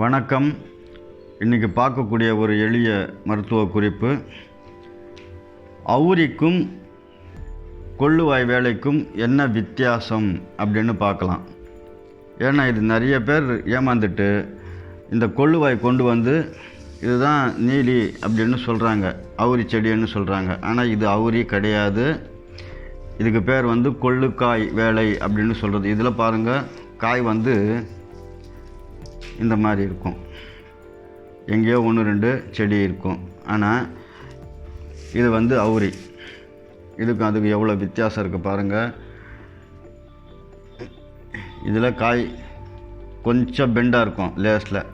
வணக்கம். இன்றைக்கி பார்க்கக்கூடிய ஒரு எளிய மருத்துவ குறிப்பு. அவுரிக்கும் கொள்ளுவாய் வேலைக்கும் என்ன வித்தியாசம் அப்படின்னு பார்க்கலாம். ஏன்னா இது நிறைய பேர் ஏமாந்துட்டு இந்த கொள்ளுவாய் கொண்டு வந்து இதுதான் நீலி அப்படின்னு சொல்கிறாங்க அவுரி செடின்னு சொல்கிறாங்க ஆனால் இது அவுரி கிடையாது. இதுக்கு பேர் வந்து கொள்ளுக்காய் வேலை அப்படின்னு சொல்கிறது இதில் பாருங்கள் காய் வந்து இந்த மாதிரி இருக்கும். எங்கேயோ ஒன்று ரெண்டு செடி இருக்கும். ஆனால் இது வந்து அவுரி. இதுக்கும் அதுக்கு எவ்வளோ வித்தியாசம் இருக்குது பாருங்கள் இதில் காய் கொஞ்சம் பெண்டாக இருக்கும் லேஸில்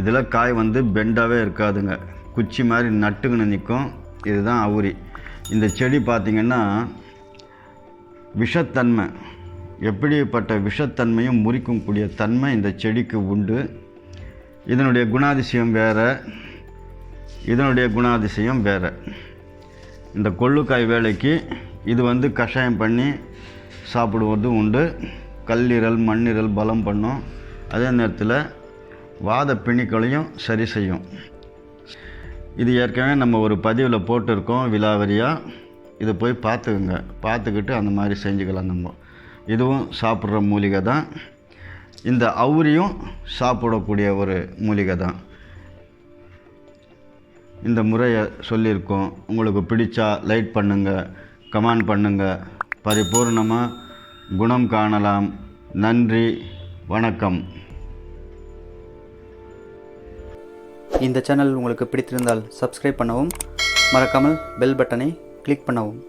இதில் காய் வந்து பெண்டாகவே இருக்காதுங்க. குச்சி மாதிரி நட்டுக்குன்னு நிற்கும் இதுதான் அவுரி. இந்த செடி பார்த்திங்கன்னா விஷத்தன்மை. எப்படிப்பட்ட விஷத்தன்மையும் முறிக்கும் கூடிய தன்மை இந்த செடிக்கு உண்டு. இதனுடைய குணாதிசயம் வேறு இதனுடைய குணாதிசயம் வேறு. இந்த கொள்ளுக்காய் வேலைக்கு இது வந்து கஷாயம் பண்ணி சாப்பிடுவது உண்டு. கல்லீரல் மண்ணீரல் பலம் பண்ணும். அதே நேரத்தில் வாத பிணிக்களையும் சரி செய்யும். இது ஏற்கனவே நம்ம ஒரு பதிவில் போட்டிருக்கோம் விலாவரியாக இதை போய் பார்த்துக்குங்க. பார்த்துக்கிட்டு அந்த மாதிரி செஞ்சுக்கலாம் நம்ம. இதுவும் சாப்பிட்ற மூலிகை தான் இந்த அவுரியும் சாப்பிடக்கூடிய ஒரு மூலிகை தான். இந்த முறையை சொல்லியிருக்கோம். உங்களுக்கு பிடிச்சா லைட் பண்ணுங்கள் கமெண்ட் பண்ணுங்கள் பரிபூர்ணமாக குணம் காணலாம். நன்றி வணக்கம். இந்த சேனல் உங்களுக்கு பிடித்திருந்தால் சப்ஸ்கிரைப் பண்ணவும் மறக்காமல் பெல் பட்டனை கிளிக் பண்ணவும்.